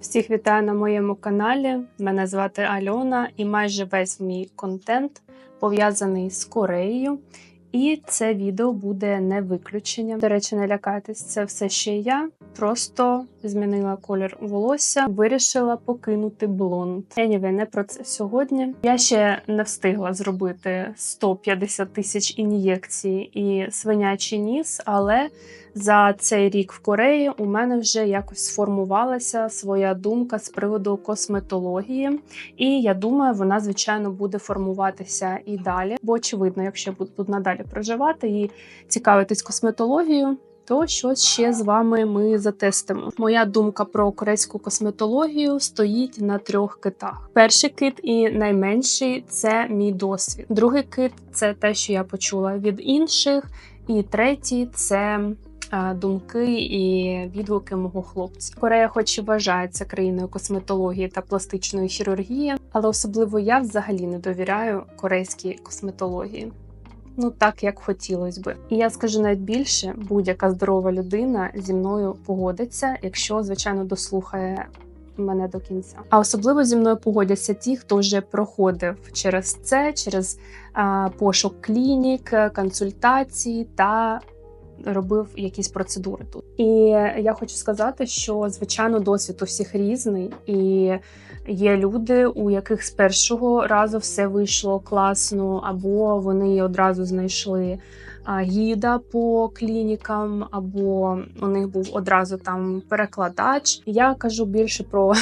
Всіх вітаю на моєму каналі. Мене звати Альона, і майже весь мій контент пов'язаний з Кореєю. І це відео буде не виключенням. До речі, не лякайтесь, це все ще я. Просто змінила колір волосся, вирішила покинути блонд. Anyway, не про це сьогодні. Я ще не встигла зробити 150 тисяч ін'єкцій і свинячий ніс, але за цей рік в Кореї у мене вже якось сформувалася своя думка з приводу косметології. І я думаю, вона звичайно буде формуватися і далі. Бо очевидно, якщо я буду тут надалі проживати і цікавитись косметологією. То щось ще з вами ми затестимо. Моя думка про корейську косметологію стоїть на трьох китах. Перший кит і найменший це мій досвід. Другий кит це те, що я почула від інших. І третій це думки і відгуки мого хлопця. Корея, хоч і вважається країною косметології та пластичної хірургії, але особливо я взагалі не довіряю корейській косметології. Ну так як хотілося би, і я скажу навіть більше, будь-яка здорова людина зі мною погодиться, якщо звичайно дослухає мене до кінця. А особливо зі мною погодяться ті, хто вже проходив через це, через а, пошук клінік, консультацій та робив якісь процедури тут. І я хочу сказати, що звичайно досвід у всіх різний, і є люди, у яких з першого разу все вийшло класно, або вони одразу знайшли гіда по клінікам, або у них був одразу там перекладач. Я кажу більше про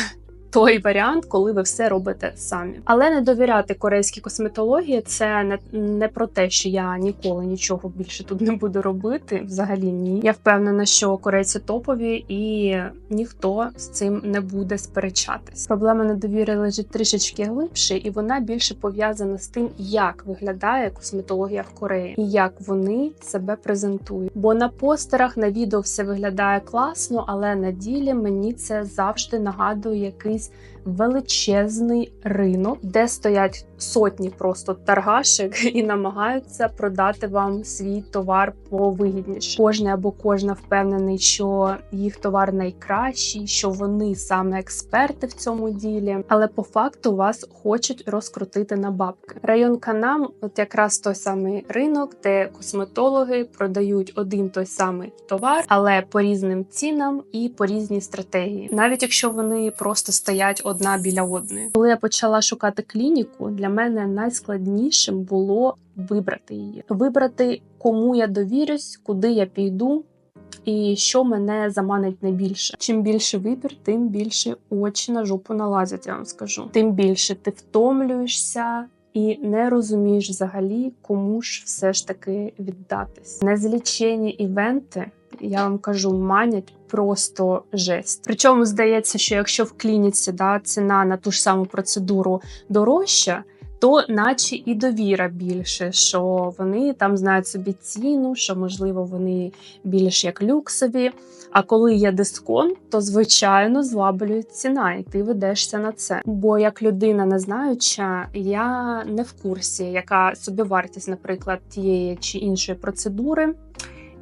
той варіант, коли ви все робите самі. Але не довіряти корейській косметології це не, не про те, що я ніколи нічого більше тут не буду робити. Взагалі ні. Я впевнена, що корейці топові і ніхто з цим не буде сперечатись. Проблема недовіри лежить трішечки глибше, і вона більше пов'язана з тим, як виглядає косметологія в Кореї і як вони себе презентують. Бо на постерах на відео все виглядає класно, але на ділі мені це завжди нагадує якийсь is величезний ринок, де стоять сотні просто торгашек і намагаються продати вам свій товар повигідніше. Кожний або кожна впевнений, що їх товар найкращий, що вони саме експерти в цьому ділі, але по факту вас хочуть розкрутити на бабки. Район Канам, от якраз той самий ринок, де косметологи продають один той самий товар, але по різним цінам і по різній стратегії, навіть якщо вони просто стоять одна біля одної. Коли я почала шукати клініку, для мене найскладнішим було вибрати її, вибрати, кому я довірюсь, куди я піду. І що мене заманить найбільше. Чим більше вибір, тим більше очі на жопу налазять, я вам скажу. Тим більше ти втомлюєшся і не розумієш взагалі, кому ж все ж таки віддатись. Незлічені івенти, я вам кажу, манять просто жесть. Причому здається, що якщо в клініці да, ціна на ту ж саму процедуру дорожча. То, наче і довіра більше, що вони там знають собі ціну, що можливо вони більш як люксові. А коли є дисконт, то звичайно злаблюють ціна, і ти ведешся на це. Бо як людина не знаюча, я не в курсі, яка собівартість, наприклад, тієї чи іншої процедури,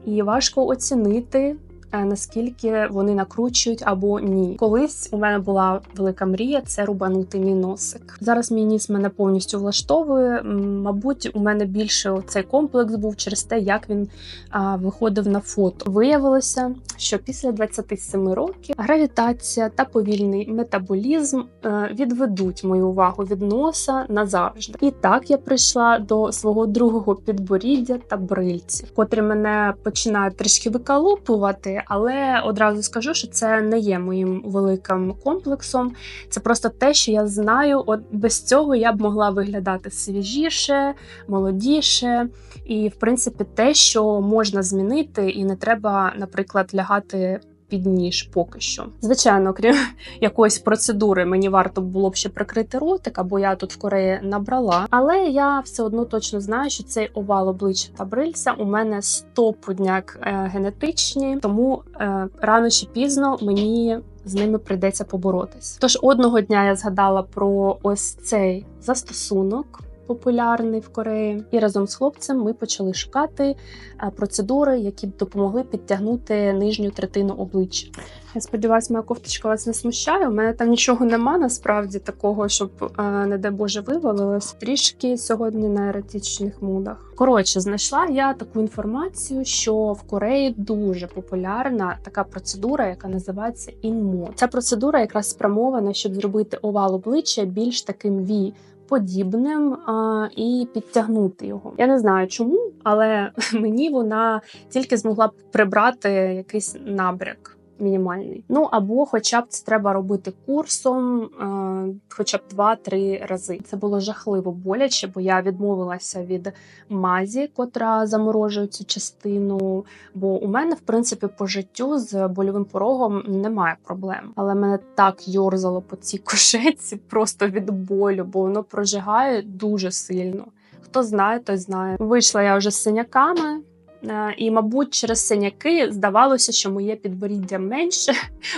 і важко оцінити. Наскільки вони накручують або ні, колись у мене була велика мрія це рубанути мій носик. Зараз мій ніс мене повністю влаштовує. Мабуть, у мене більше цей комплекс був через те, як він а, виходив на фото. Виявилося, що після 27 років гравітація та повільний метаболізм а, відведуть мою увагу від носа назавжди. І так я прийшла до свого другого підборіддя та брильців, котрі мене починають трішки викалупувати але одразу скажу, що це не є моїм великим комплексом. Це просто те, що я знаю. От без цього я б могла виглядати свіжіше, молодіше, і в принципі те, що можна змінити, і не треба, наприклад, лягати. Під ніж поки що. Звичайно, крім якоїсь процедури, мені варто було б ще прикрити ротик, або я тут в Кореї набрала. Але я все одно точно знаю, що цей овал обличчя та брильця у мене стопудняк е, генетичні, тому е, рано чи пізно мені з ними прийдеться поборотись. Тож одного дня я згадала про ось цей застосунок популярний в Кореї. І разом з хлопцем ми почали шукати е, процедури, які б допомогли підтягнути нижню третину обличчя. Я сподіваюся, моя кофточка вас не смущає. У мене там нічого нема насправді такого, щоб е, не дай Боже вивалилось. Трішки сьогодні на еротичних мудах. Коротше, знайшла я таку інформацію, що в Кореї дуже популярна така процедура, яка називається інмо. Ця процедура якраз спрямована, щоб зробити овал обличчя більш таким ві. Подібним а, і підтягнути його. Я не знаю чому, але мені вона тільки змогла прибрати якийсь набряк мінімальний. Ну або, хоча б це треба робити курсом, е, хоча б 2-3 рази. Це було жахливо боляче, бо я відмовилася від мазі, котра заморожує цю частину. Бо у мене, в принципі, по життю з больовим порогом немає проблем. Але мене так йорзало по цій кошеці просто від болю, бо воно прожигає дуже сильно. Хто знає, той знає. Вийшла я вже з синяками. Е, і, мабуть, через синяки здавалося, що моє підборіддя менше,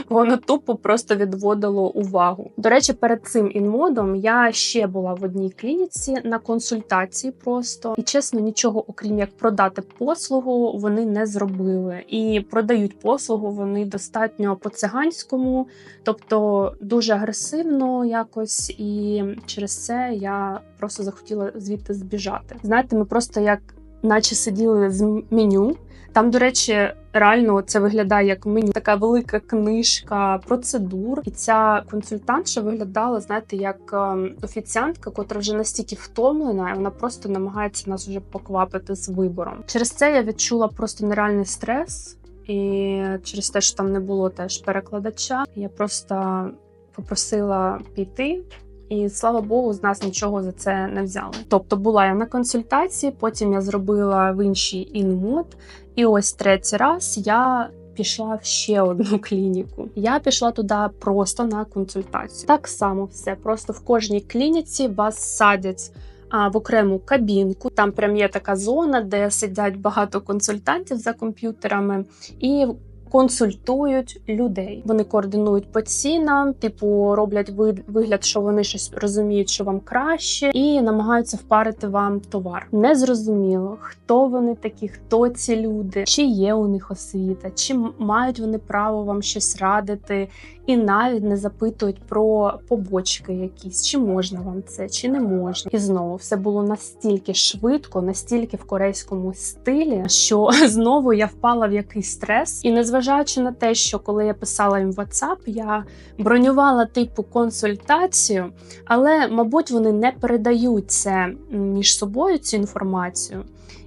воно тупо просто відводило увагу. До речі, перед цим інмодом я ще була в одній клініці на консультації просто і чесно, нічого, окрім як продати послугу, вони не зробили. І продають послугу вони достатньо по циганському, тобто дуже агресивно якось. І через це я просто захотіла звідти збіжати. Знаєте, ми просто як наче сиділи з меню. Там, до речі, реально це виглядає як меню, така велика книжка процедур. І ця консультантша виглядала, знаєте, як ем, офіціантка, котра вже настільки втомлена, і вона просто намагається нас вже поквапити з вибором. Через це я відчула просто нереальний стрес, і через те, що там не було теж перекладача, я просто попросила піти. І слава Богу, з нас нічого за це не взяли. Тобто була я на консультації, потім я зробила в іншій інмод, і ось третій раз я. Пішла в ще одну клініку. Я пішла туди просто на консультацію. Так само все. Просто в кожній клініці вас садять а, в окрему кабінку. Там прям є така зона, де сидять багато консультантів за комп'ютерами, і консультують людей. Вони координують по цінам, типу роблять вигляд, що вони щось розуміють, що вам краще, і намагаються впарити вам товар. Незрозуміло, хто вони такі, хто ці люди, чи є у них освіта, чи мають вони право вам щось радити, і навіть не запитують про побочки, якісь чи можна вам це, чи не можна. І знову все було настільки швидко, настільки в корейському стилі, що знову я впала в якийсь стрес і незважаючи на те, що коли я писала їм в WhatsApp, я бронювала типу консультацію, але, мабуть, вони не передають це між собою цю інформацію.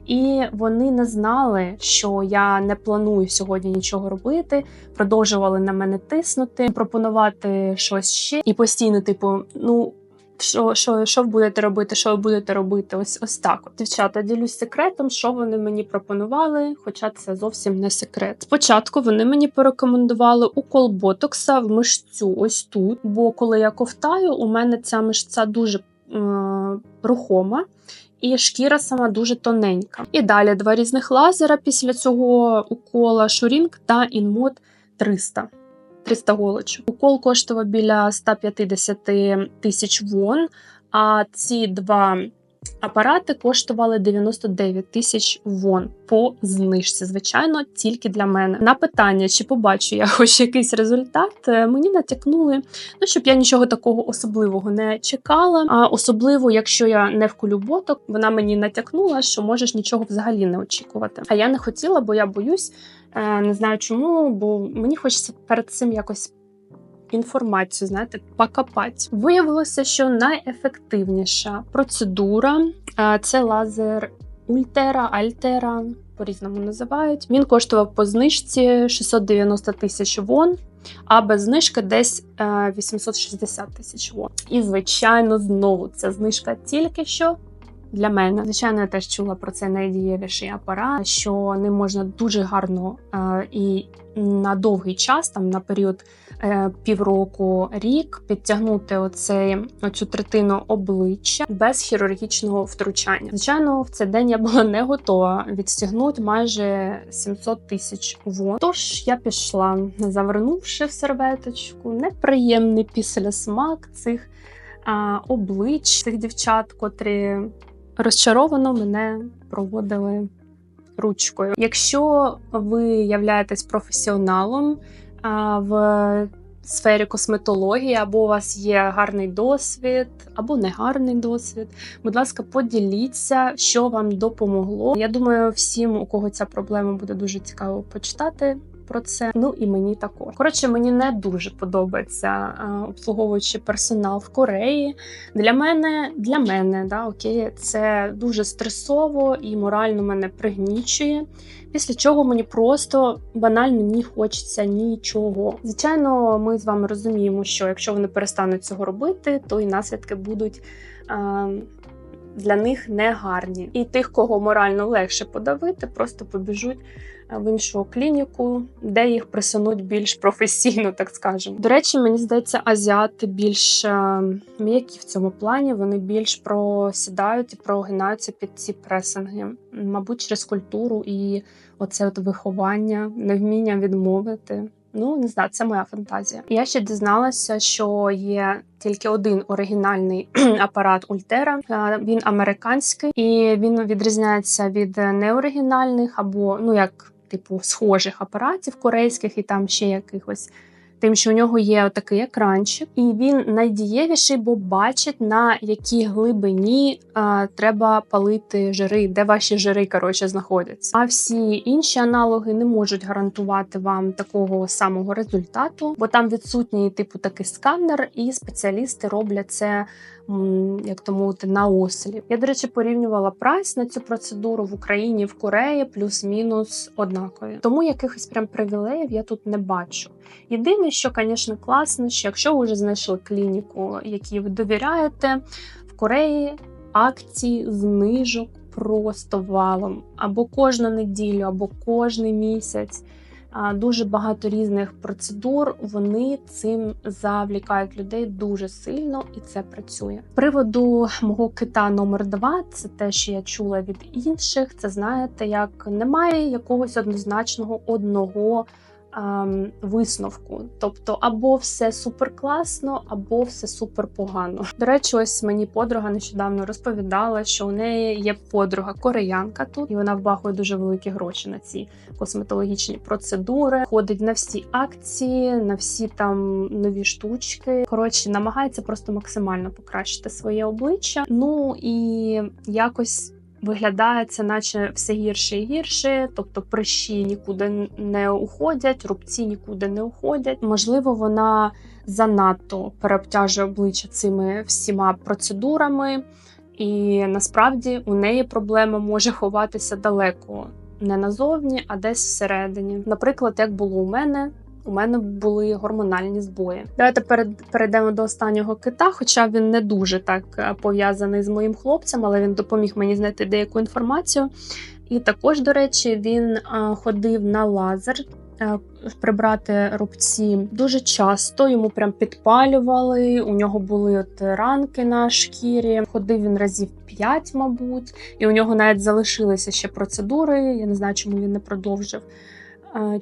І вони не знали, що я не планую сьогодні нічого робити. Продовжували на мене тиснути, пропонувати щось ще і постійно, типу, ну що що, що будете робити, що ви будете робити? Ось ось так. Дівчата, ділюсь секретом, що вони мені пропонували, хоча це зовсім не секрет. Спочатку вони мені порекомендували укол ботокса в мишцю, ось тут. Бо коли я ковтаю, у мене ця мишця дуже е рухома. І шкіра сама дуже тоненька. І далі два різних лазера після цього укола Шурінг та Інмод 300. 300 голочок. Укол коштував біля 150 тисяч вон, а ці два апарати коштували 99 тисяч вон по знижці. Звичайно, тільки для мене. На питання, чи побачу я хоч якийсь результат, е, мені натякнули, ну щоб я нічого такого особливого не чекала. А особливо, якщо я не вкулю боток, вона мені натякнула, що можеш нічого взагалі не очікувати. А я не хотіла, бо я боюсь. Е, не знаю чому, бо мені хочеться перед цим якось інформацію, знаєте, покопати. Виявилося, що найефективніша процедура е, це лазер Ультера, Альтера, по-різному називають. Він коштував по знижці 690 тисяч вон, а без знижки десь 860 е, тисяч вон. І, звичайно, знову ця знижка тільки що для мене. Звичайно, я теж чула про цей найдієвіший апарат, що ним можна дуже гарно е, і на довгий час, там на період півроку, рік, підтягнути оцей, оцю третину обличчя без хірургічного втручання. Звичайно, в цей день я була не готова відстягнути майже 700 тисяч вон. Тож я пішла, завернувши в серветочку, неприємний після смак цих а, облич цих дівчат, котрі розчаровано мене проводили ручкою. Якщо ви являєтесь професіоналом в сфері косметології, або у вас є гарний досвід, або негарний досвід, будь ласка, поділіться, що вам допомогло. Я думаю, всім, у кого ця проблема буде дуже цікаво почитати. Про це ну і мені також. Коротше, мені не дуже подобається а, обслуговуючий персонал в Кореї. Для мене, для мене, да, окей, це дуже стресово і морально мене пригнічує. Після чого мені просто банально не хочеться нічого. Звичайно, ми з вами розуміємо, що якщо вони перестануть цього робити, то і наслідки будуть. А, для них не гарні. І тих, кого морально легше подавити, просто побіжуть в іншу клініку, де їх присунуть більш професійно, так скажемо. До речі, мені здається, азіати більш е, м'які в цьому плані. Вони більш просідають і прогинаються під ці пресинги, мабуть, через культуру і оце от виховання, невміння відмовити. Ну, не знаю, це моя фантазія. Я ще дізналася, що є тільки один оригінальний апарат Ультера. Він американський і він відрізняється від неоригінальних або ну як типу схожих апаратів корейських і там ще якихось. Тим, що у нього є такий екранчик, і він найдієвіший, бо бачить, на якій глибині а, треба палити жири, де ваші жири коротше, знаходяться. А всі інші аналоги не можуть гарантувати вам такого самого результату, бо там відсутній типу такий сканер, і спеціалісти роблять це як то мовити, на осліп. Я, до речі, порівнювала прайс на цю процедуру в Україні в Кореї плюс-мінус однакові. Тому якихось прям привілеїв я тут не бачу. Єдине, що, звісно, класно, що якщо ви вже знайшли клініку, якій ви довіряєте, в Кореї акції знижок просто валом або кожну неділю, або кожний місяць дуже багато різних процедур. Вони цим завлікають людей дуже сильно, і це працює. З Приводу мого кита номер 2 це те, що я чула від інших. Це знаєте, як немає якогось однозначного одного ем, висновку. Тобто, або все супер класно, або все супер погано. До речі, ось мені подруга нещодавно розповідала, що у неї є подруга кореянка тут, і вона вбахує дуже великі гроші на ці косметологічні процедури. Ходить на всі акції, на всі там нові штучки. Коротше, намагається просто максимально покращити своє обличчя. Ну і якось. Виглядає це, наче все гірше і гірше, тобто прищі нікуди не уходять, рубці нікуди не уходять. Можливо, вона занадто переобтяжує обличчя цими всіма процедурами, і насправді у неї проблема може ховатися далеко не назовні, а десь всередині. Наприклад, як було у мене у мене були гормональні збої. Давайте перейдемо до останнього кита, хоча він не дуже так е, пов'язаний з моїм хлопцем, але він допоміг мені знайти деяку інформацію. І також, до речі, він е, ходив на лазер. Е, прибрати рубці дуже часто йому прям підпалювали. У нього були от ранки на шкірі. Ходив він разів 5, мабуть, і у нього навіть залишилися ще процедури. Я не знаю, чому він не продовжив.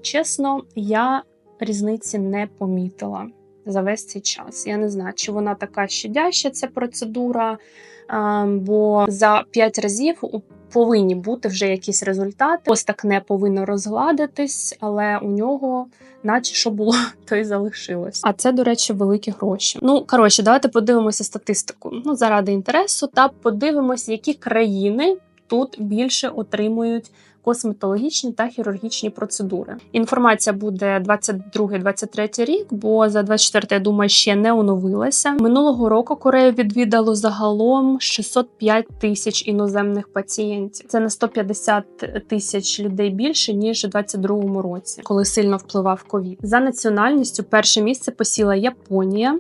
Чесно, я різниці не помітила за весь цей час. Я не знаю, чи вона така щадяща ця процедура, бо за 5 разів повинні бути вже якісь результати. Ось так не повинно розгладитись, але у нього, наче що було, то й залишилось. А це, до речі, великі гроші. Ну, коротше, давайте подивимося статистику. Ну, заради інтересу, та подивимося, які країни тут більше отримують косметологічні та хірургічні процедури. Інформація буде 22-23 рік, бо за 24 я думаю, ще не оновилася. Минулого року Корею відвідало загалом 605 тисяч іноземних пацієнтів. Це на 150 тисяч людей більше ніж у 22 році, коли сильно впливав ковід. За національністю перше місце посіла Японія.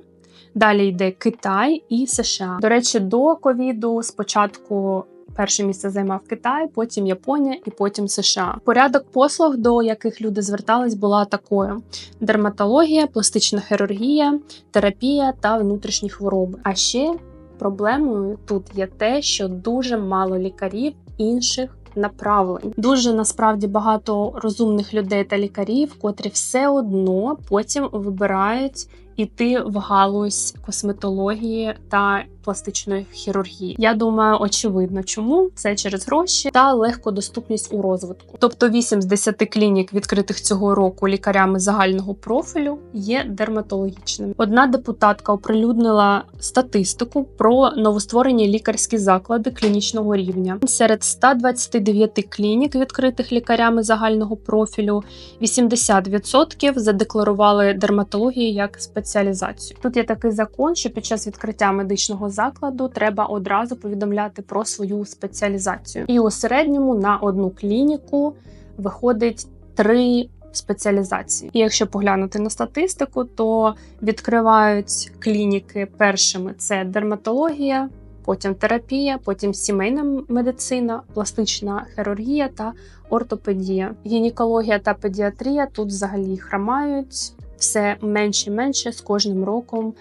Далі йде Китай і США. До речі, до ковіду спочатку Перше місце займав Китай, потім Японія і потім США. Порядок послуг, до яких люди звертались, була такою: дерматологія, пластична хірургія, терапія та внутрішні хвороби. А ще проблемою тут є те, що дуже мало лікарів інших. Направлень дуже насправді багато розумних людей та лікарів, котрі все одно потім вибирають іти в галузь косметології та пластичної хірургії. Я думаю, очевидно, чому це через гроші та легкодоступність у розвитку. Тобто 8 з 10 клінік, відкритих цього року лікарями загального профілю, є дерматологічними. Одна депутатка оприлюднила статистику про новостворені лікарські заклади клінічного рівня. Серед 129 клінік, відкритих лікарями загального профілю, 80% задекларували дерматологію як спеціалізацію. Тут є такий закон, що під час відкриття медичного закладу треба одразу повідомляти про свою спеціалізацію. І у середньому на одну клініку виходить три спеціалізації. І якщо поглянути на статистику, то відкривають клініки першими: це дерматологія. Потім терапія, потім сімейна медицина, пластична хірургія та ортопедія. Гінекологія та педіатрія тут взагалі хромають все менше і менше з кожним роком.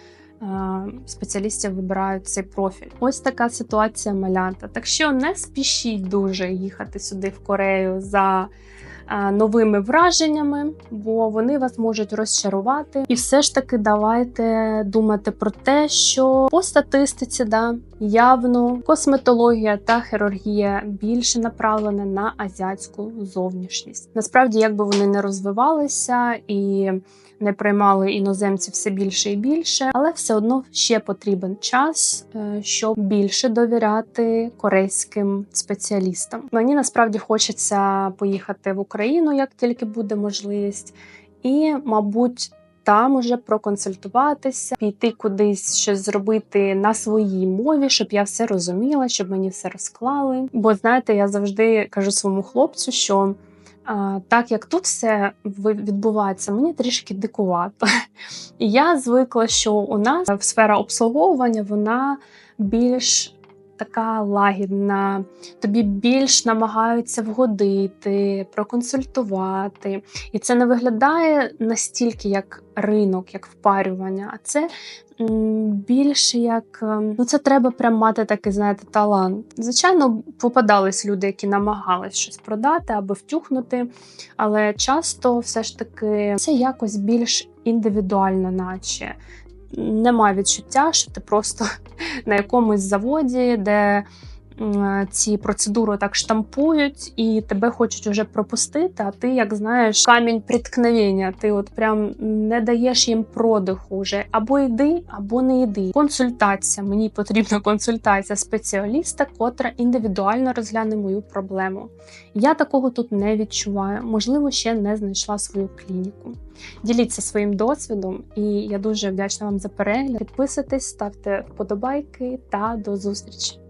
е, Спеціалістів вибирають цей профіль. Ось така ситуація малята. Так що не спішіть дуже їхати сюди в Корею за е, новими враженнями, бо вони вас можуть розчарувати. І все ж таки давайте думати про те, що по статистиці да, явно косметологія та хірургія більше направлена на азіатську зовнішність. Насправді, якби вони не розвивалися і не приймали іноземців все більше і більше, але все одно ще потрібен час, е, щоб більше довіряти корейським спеціалістам. Мені насправді хочеться поїхати в Україну, як тільки буде можливість, і, мабуть. Там уже проконсультуватися, піти кудись щось зробити на своїй мові, щоб я все розуміла, щоб мені все розклали. Бо знаєте, я завжди кажу своєму хлопцю, що так як тут все відбувається, мені трішки дикувато. І я звикла, що у нас сфера обслуговування вона більш така лагідна, тобі більш намагаються вгодити, проконсультувати. І це не виглядає настільки як ринок, як впарювання, а це більше як ем, ну це треба прям мати такий, знаєте, талант. Звичайно, попадались люди, які намагались щось продати або втюхнути, але часто все ж таки це якось більш індивідуально, наче. Немає відчуття, що ти просто на якомусь заводі, де ці процедури так штампують, і тебе хочуть уже пропустити. А ти, як знаєш, камінь приткновення. Ти от прям не даєш їм продиху вже або йди, або не йди. Консультація. Мені потрібна консультація спеціаліста, котра індивідуально розгляне мою проблему. Я такого тут не відчуваю. Можливо, ще не знайшла свою клініку. Діліться своїм досвідом, і я дуже вдячна вам за перегляд. Підписуйтесь, ставте вподобайки та до зустрічі!